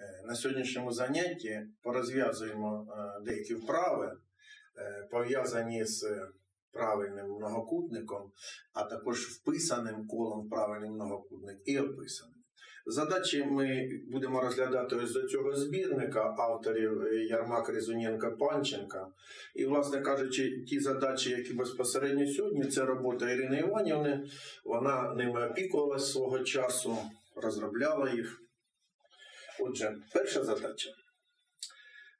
Е, На сьогоднішньому занятті порозв'язуємо е, деякі вправи, е, пов'язані з правильним многокутником, а також вписаним колом в правильний многокутник і описаним. Задачі ми будемо розглядати ось до цього збірника авторів Ярмак Резуненка Панченка. І, власне кажучи, ті задачі, які безпосередньо сьогодні, це робота Ірини Іванівни. Вона ними опікувалась свого часу, розробляла їх. Отже, перша задача.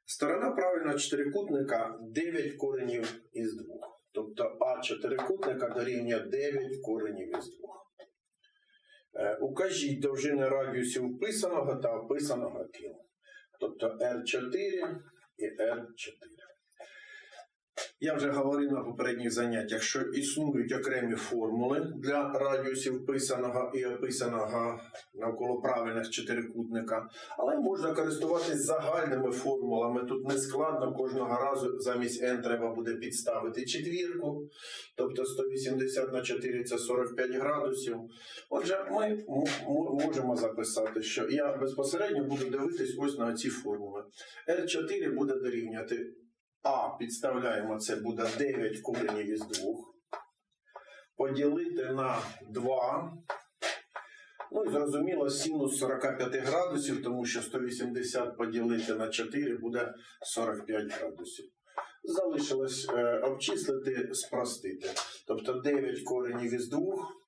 Сторона правильного чотирикутника 9 коренів із 2. Тобто А чотирикутника дорівнює 9 коренів із 2. Е, Укажіть довжини радіусів вписаного та описаного тіла. Тобто R4 і R4. Я вже говорив на попередніх заняттях, що існують окремі формули для радіусів вписаного і описаного навколо правильних чотирикутника, але можна користуватись загальними формулами. Тут не складно, кожного разу замість n треба буде підставити четвірку, тобто 180 на 4 це 45 градусів. Отже, ми можемо записати, що я безпосередньо буду дивитись ось на ці формули. R4 буде дорівнювати а підставляємо, це буде 9 коренів із 2. Поділити на 2. Ну і зрозуміло, синус 45 градусів, тому що 180 поділити на 4 буде 45 градусів. Залишилось е, обчислити, спростити. Тобто 9 коренів із 2.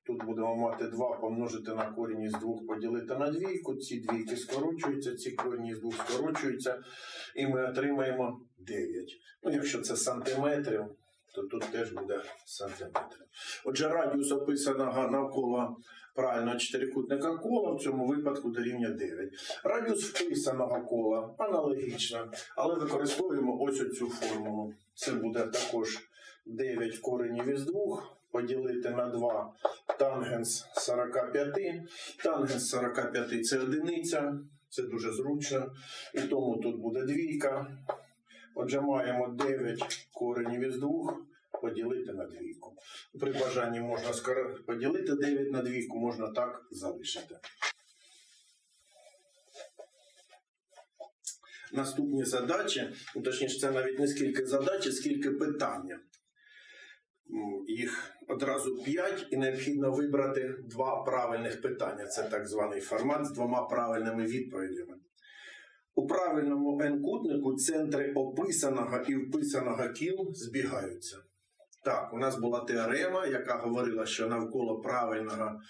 Тут будемо мати 2 помножити на корінь із 2 поділити на двійку. Ці двійки скорочуються, ці корені із 2 скорочуються. І ми отримаємо 9. Ну, якщо це сантиметрів, то тут теж буде сантиметрів. Отже, радіус описаного навколо правильного чотирикутника кола в цьому випадку дорівнює 9. Радіус вписаного кола аналогічно, але використовуємо ось оцю формулу. Це буде також 9 коренів із 2 поділити на 2 тангенс 45. Тангенс 45 це одиниця, це дуже зручно. І тому тут буде двійка. Отже, маємо 9 коренів із 2 поділити на двійку. При бажанні можна поділити 9 на двійку, можна так залишити. Наступні задачі, ну, точніше, це навіть не скільки задачі, скільки питання. Їх одразу 5 і необхідно вибрати два правильних питання. Це так званий формат з двома правильними відповідями. У правильному n-кутнику центри описаного і вписаного кіл збігаються. Так, у нас була теорема, яка говорила, що навколо правильного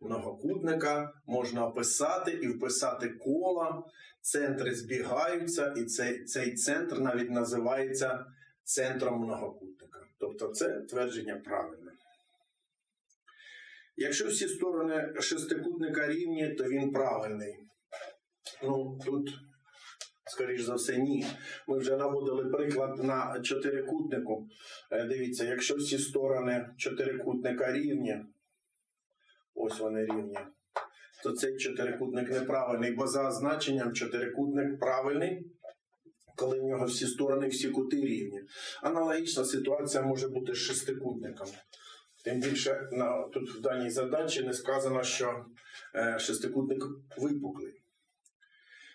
многокутника можна описати і вписати кола. Центри збігаються, і цей, цей центр навіть називається центром многокутника. Тобто це твердження правильне. Якщо всі сторони шестикутника рівні, то він правильний. Ну, тут Скоріш за все, ні. Ми вже наводили приклад на чотирикутнику. Е, Дивіться, якщо всі сторони чотирикутника рівні, ось вони рівні, то цей чотирикутник неправильний, бо за значенням чотирикутник правильний, коли в нього всі сторони, всі кути рівні. Аналогічна ситуація може бути з шестикутником. Тим більше на, тут в даній задачі не сказано, що е, шестикутник випуклий.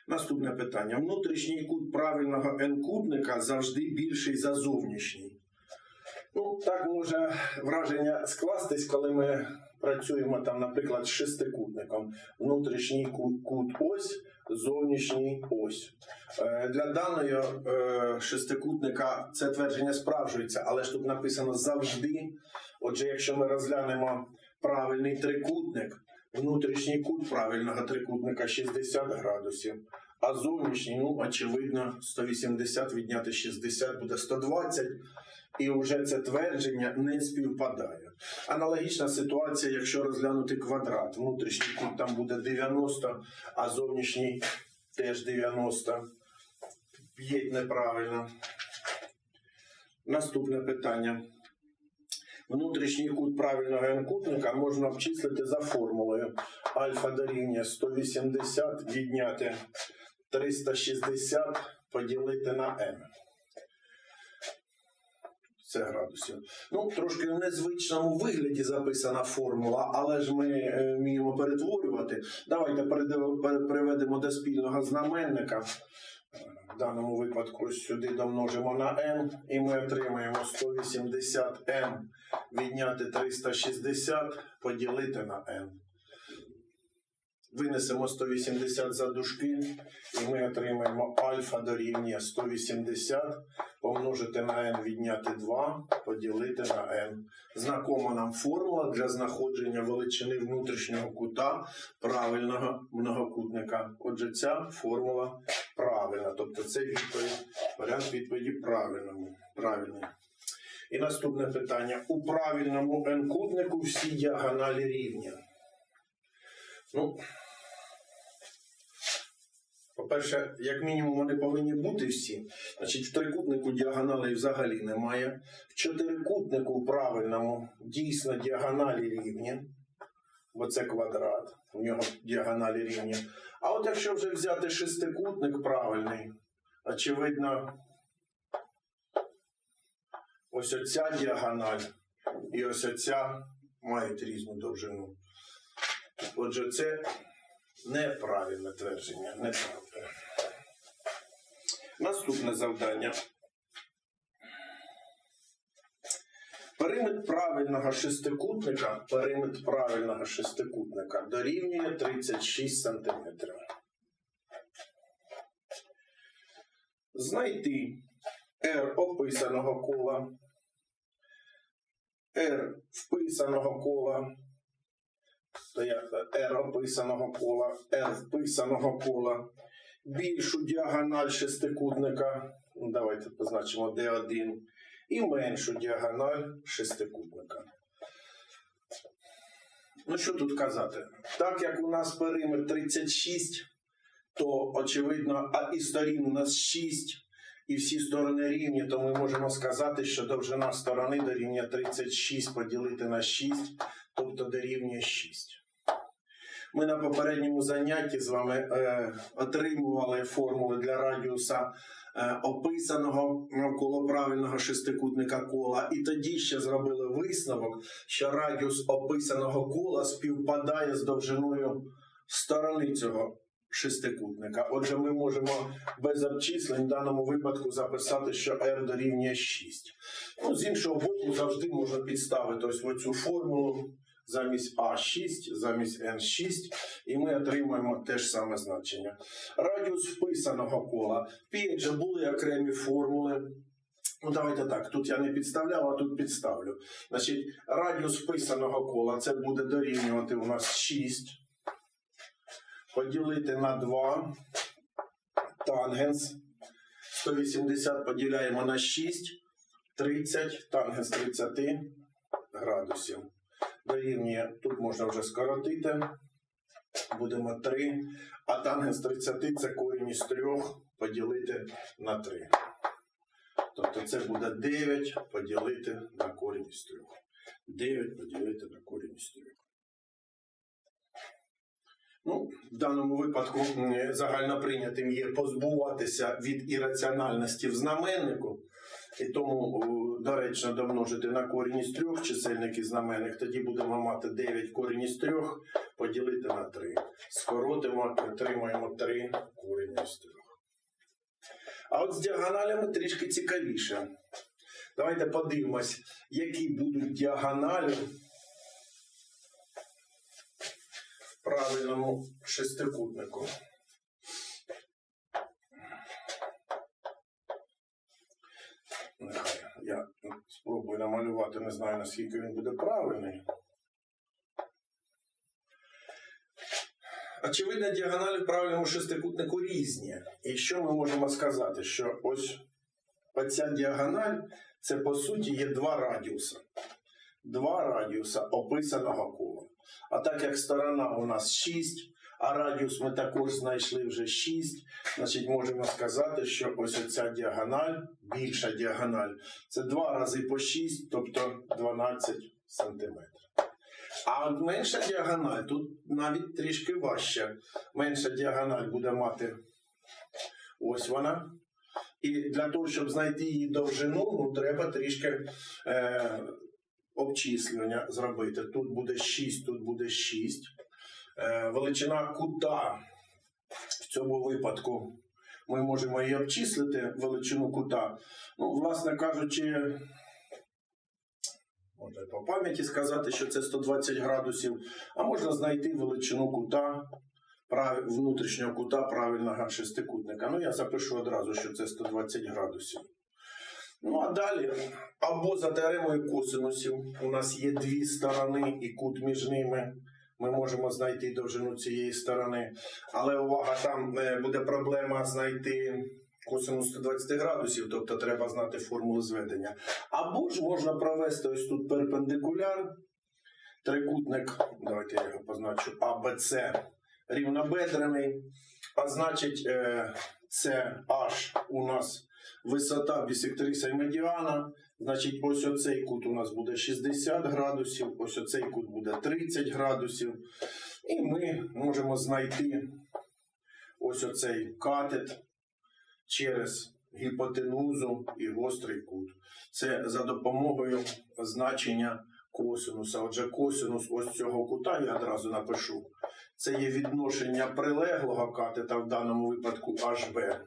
Наступне питання. Внутрішній кут правильного n-кутника завжди більший за зовнішній. Ну, так може враження скластись, коли ми працюємо там, наприклад, з шестикутником. Внутрішній кут, кут ось, зовнішній ось. Е, для даної е, шестикутника це твердження справжується, але ж тут написано завжди. Отже, якщо ми розглянемо правильний трикутник, внутрішній кут правильного трикутника 60 градусів, а зовнішній, ну, очевидно, 180 відняти 60 буде 120, і вже це твердження не співпадає. Аналогічна ситуація, якщо розглянути квадрат. Внутрішній кут там буде 90, а зовнішній теж 90. П'ять неправильно. Наступне питання. Внутрішній кут правильного n-кутника можна обчислити за формулою. Альфа дорівнює 180 відняти 360 поділити на n. Це градусів. Ну, трошки в незвичному вигляді записана формула, але ж ми е, вміємо перетворювати. Давайте переведемо до спільного знаменника. В даному випадку сюди домножимо на n, і ми отримаємо 180n відняти 360 поділити на n. Винесемо 180 за дужки, і ми отримаємо альфа дорівнює 180 помножити на n відняти 2, поділити на n. Знакома нам формула для знаходження величини внутрішнього кута правильного многокутника. Отже, ця формула правильна. Тобто це відповідь, варіант відповіді правильному, правильний. І наступне питання. У правильному n-кутнику всі діагоналі рівні. Ну, по-перше, як мінімум, вони повинні бути всі. Значить, в трикутнику діагоналей взагалі немає. В чотирикутнику правильному дійсно діагоналі рівні, бо це квадрат, у нього діагоналі рівні. А от якщо вже взяти шестикутник правильний, очевидно, ось оця діагональ і ось оця мають різну довжину. Отже, це неправильне твердження. Неправильне. Наступне завдання. Периметр правильного шестикутника, периметр правильного шестикутника дорівнює 36 см. Знайти R описаного кола, R вписаного кола? R описаного кола, R вписаного кола, більшу діагональ шестикутника, ну, давайте позначимо D1, і меншу діагональ шестикутника. Ну, що тут казати? Так як у нас периметр 36, то очевидно, а і сторін у нас 6, і всі сторони рівні, то ми можемо сказати, що довжина сторони дорівнює 36 поділити на 6, тобто дорівнює 6. Ми на попередньому занятті з вами е, отримували формули для радіуса описаного навколо правильного шестикутника кола, і тоді ще зробили висновок, що радіус описаного кола співпадає з довжиною сторони цього шестикутника. Отже, ми можемо без обчислень в даному випадку записати, що r дорівнює 6. Ну, з іншого боку, завжди можна підставити ось оцю формулу замість А6, замість N6, і ми отримаємо те ж саме значення. Радіус вписаного кола. Опять же, були окремі формули. Ну, давайте так, тут я не підставляв, а тут підставлю. Значить, радіус вписаного кола це буде дорівнювати у нас 6. Поділити на 2. Тангенс. 180 поділяємо на 6. 30, тангенс 30 градусів. Дорівнює, тут можна вже скоротити. Будемо 3. А тангенс 30 це корінь із 3 поділити на 3. Тобто це буде 9 поділити на корінь із 3. 9 поділити на корінь із 3. Ну, в даному випадку загально прийнятим є позбуватися від ірраціональності в знаменнику. І тому доречно домножити на корінь із трьох чисельник і. Тоді будемо мати 9 корінь із трьох поділити на 3. Скоротимо, отримаємо 3 корінь із трьох. А от з діагоналями трішки цікавіше. Давайте подивимось, які будуть діагоналі в правильному шестикутнику. Спробую намалювати, не знаю наскільки він буде правильний. Очевидно, діагоналі в правильному шестикутнику різні. І що ми можемо сказати? Що ось оця діагональ це по суті є два радіуса. Два радіуса описаного кола. А так як сторона у нас 6, а радіус ми також знайшли вже 6, значить можемо сказати, що ось оця діагональ, більша діагональ, це два рази по 6, тобто 12 сантиметрів. А от менша діагональ тут навіть трішки важче. Менша діагональ буде мати ось вона. І для того, щоб знайти її довжину, ну, треба трішки е, обчислення зробити. Тут буде 6, тут буде 6. Е, величина кута в цьому випадку ми можемо і обчислити величину кута. Ну, власне кажучи, можна по пам'яті сказати, що це 120 градусів, а можна знайти величину кута, внутрішнього кута правильного шестикутника. Ну, я запишу одразу, що це 120 градусів. Ну, а далі, або за теоремою косинусів, у нас є дві сторони і кут між ними. Ми можемо знайти довжину цієї сторони. Але увага, там е, буде проблема знайти косинус 120 градусів, тобто треба знати формулу зведення. Або ж можна провести ось тут перпендикуляр, трикутник, давайте я його позначу, АБЦ рівнобедрений, а значить, це H у нас висота бісектриса і медіана. Значить, ось оцей кут у нас буде 60 градусів, ось оцей кут буде 30 градусів. І ми можемо знайти ось оцей катет через гіпотенузу і гострий кут. Це за допомогою значення косинуса. Отже, косинус ось цього кута я одразу напишу. Це є відношення прилеглого катета, в даному випадку HB,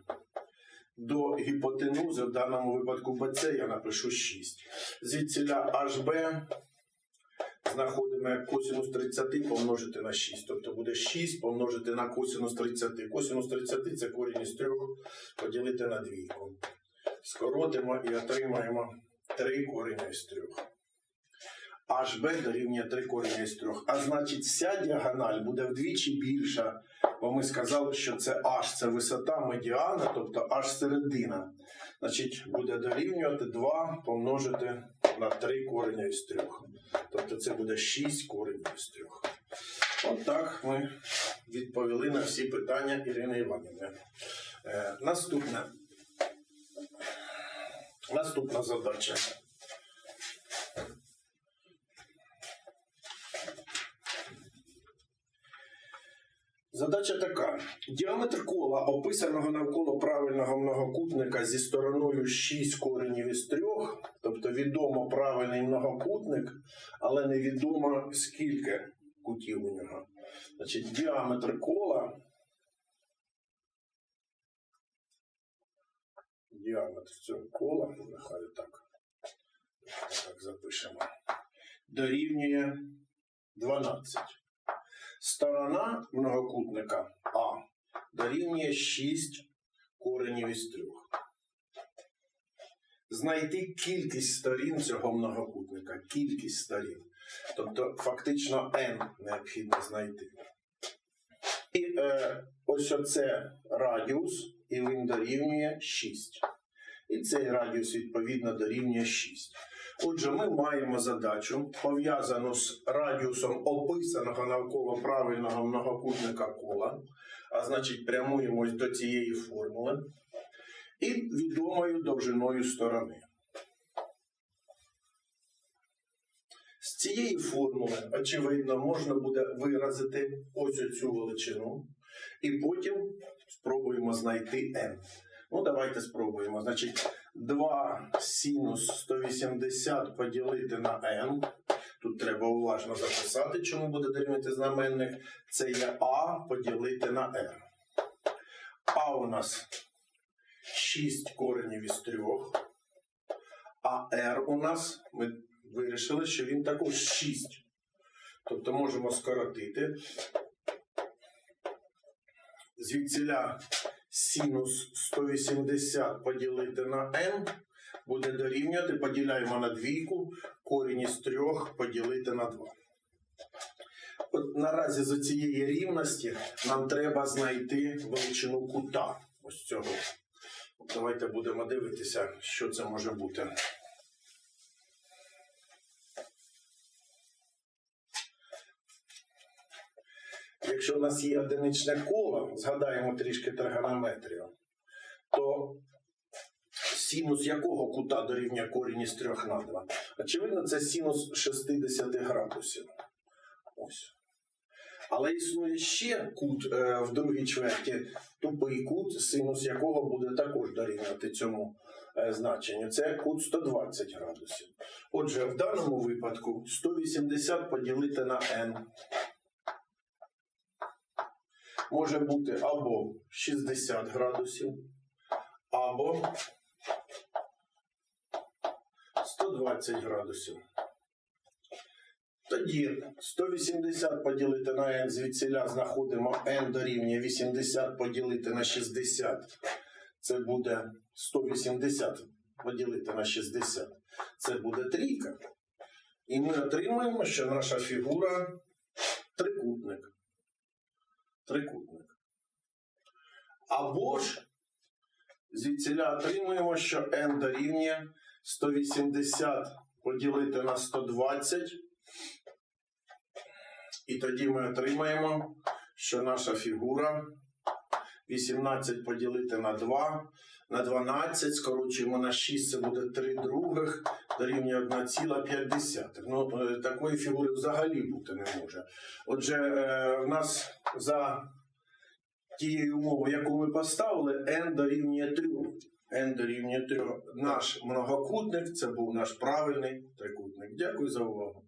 до гіпотенузи, в даному випадку БЦ, я напишу 6. Звідсіля HB знаходимо як косинус 30 помножити на 6. Тобто буде 6 помножити на косинус 30. Косинус 30 це корінь із 3 поділити на двійку. Скоротимо і отримаємо 3 корінь із 3. HB дорівнює 3 коріння із 3. А значить, вся діагональ буде вдвічі більша, бо ми сказали, що це H це висота медіана, тобто H середина. Значить, буде дорівнювати 2 помножити на 3 корення із 3. Тобто це буде 6 коренів із 3. От так ми відповіли на всі питання Ірини Іванівни. Е, наступне. Наступна задача. Задача така: діаметр кола, описаного навколо правильного многокутника зі стороною 6 коренів із 3, тобто відомо правильний многокутник, але невідомо скільки кутів у нього. Значить, діаметр кола. Діаметр цього кола, нехай так, так запишемо, дорівнює 12. Сторона многокутника А дорівнює 6 коренів із 3. Знайти кількість сторін цього многокутника. Кількість сторін. Тобто, фактично n необхідно знайти. І е, ось оце радіус, і він дорівнює 6. І цей радіус, відповідно, дорівнює 6. Отже, ми маємо задачу, пов'язану з радіусом описаного навколо правильного многокутника кола, а значить, прямуємось до цієї формули, і відомою довжиною сторони. З цієї формули, очевидно, можна буде виразити ось оцю величину, і потім спробуємо знайти n. Ну, давайте спробуємо. Значить, 2 синус 180 поділити на n. Тут треба уважно записати, чому буде дорівнювати знаменник. Це є А поділити на r. А у нас 6 коренів із 3. А r у нас ми вирішили, що він також 6. Тобто можемо скоротити. Звідсіля синус 180 поділити на n буде дорівнювати, поділяємо на двійку, корінь із 3 поділити на 2. От наразі з цієї рівності нам треба знайти величину кута. Ось цього. Давайте будемо дивитися, що це може бути. Якщо у нас є одиничне коло, згадаємо трішки тригонометрію, то синус якого кута дорівнює корінь із 3 на 2? Очевидно, це синус 60 градусів. Ось. Але існує ще кут е, в другій чверті, тупий кут, синус якого буде також дорівнювати цьому е, значенню. Це кут 120 градусів. Отже, в даному випадку 180 поділити на n може бути або 60 градусів, або 120 градусів. Тоді 180 поділити на n звідсіля знаходимо n дорівнює 80 поділити на 60. Це буде 180 поділити на 60. Це буде трійка. І ми отримаємо, що наша фігура трикутник. Трикутник. Або ж звідсіля отримуємо, що n дорівнює 180 поділити на 120. І тоді ми отримаємо, що наша фігура 18 поділити на 2, на 12, скорочуємо на 6, це буде 3 других, дорівнює 1,5. Ну, е, такої фігури взагалі бути не може. Отже, е, в нас за тією умовою, яку ми поставили, n дорівнює 3. n дорівнює 3. Наш многокутник це був наш правильний трикутник. Дякую за увагу.